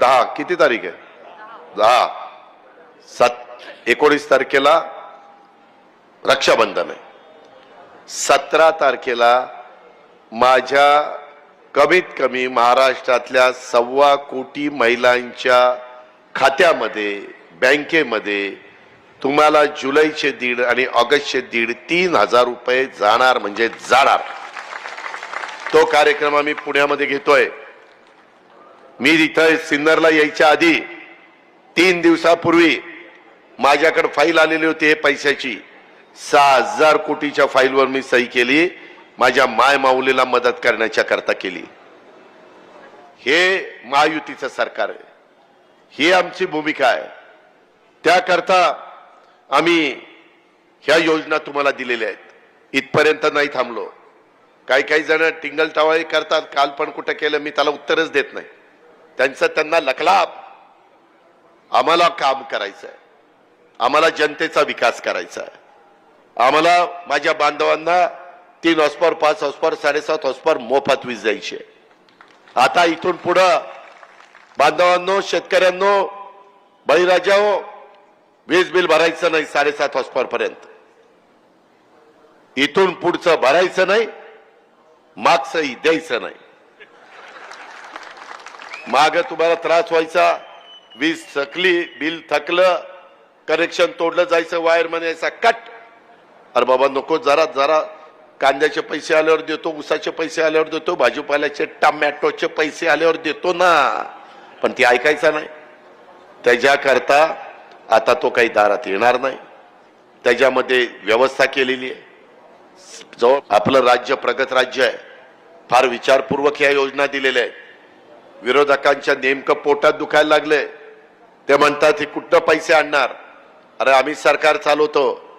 दहा. किती तारीख आहे? दहा. सात एकोणीस तारखेला रक्षाबंधन आहे. सतरा तारखेला माझ्या कमीत कमी महाराष्ट्रातल्या सव्वा कोटी महिलांच्या खात्यामध्ये बँकेमध्ये तुम्हाला जुलैचे दीड आणि ऑगस्टचे दीड तीन हजार रुपये जाणार म्हणजे जाणार. तो कार्यक्रम आम्ही पुण्यामध्ये घेतोय. मी इथं सिन्नरला यायच्या आधी तीन दिवसापूर्वी माझ्याकडे फाईल आलेली होती हे पैशाची. सहा हजार कोटीच्या फाईलवर मी सही केली. माझ्या माय माऊलीला मदत करण्याच्या करता केली. हे महायुतीचं सरकार आहे. ही आमची भूमिका आहे. त्याकरता आम्ही ह्या योजना तुम्हाला दिलेल्या आहेत. इथपर्यंत नाही थांबलो. काही काही जण टिंगल टावाळी करतात. काल पण कुठं केलं मी त्याला उत्तरच देत नाही. त्यांचं त्यांना लकलाप आम्हाला काम करायचं आहे आम्हाला जनतेचा विकास करायचा आहे आम्हाला माझ्या बांधवांना तीन हॉस्पर पाच हॉस्पर साडेसात हॉस्पर मोफत वीज द्यायची आता इथून पुढं बांधवांनो शेतकऱ्यांनो बळीराजाओ वीज बिल भरायचं नाही साडेसात हॉस्पर पर्यंत. इथून पुढचं भरायचं नाही मागचंही द्यायचं नाही. माग तुम्हाला त्रास व्हायचा. वीज थकली बिल थकलं कनेक्शन तोडलं जायचं वायर म्हणायचा कट अरे बाबा नको जरा जरा. कांद्याचे पैसे आल्यावर देतो उसाचे पैसे आल्यावर देतो भाजीपाल्याचे टमॅटोचे पैसे आल्यावर देतो ना. पण ती ऐकायचा नाही. त्याच्याकरता आता तो काही दारात येणार नाही. त्याच्यामध्ये व्यवस्था केलेली आहे. जवळ आपलं राज्य प्रगत राज्य आहे. फार विचारपूर्वक या योजना दिलेल्या आहेत. विरोधकांच्या नेमकं पोटात दुखायला लागले ते म्हणतात हे कुठं पैसे आणणार? अरे आम्ही सरकार चालवतो.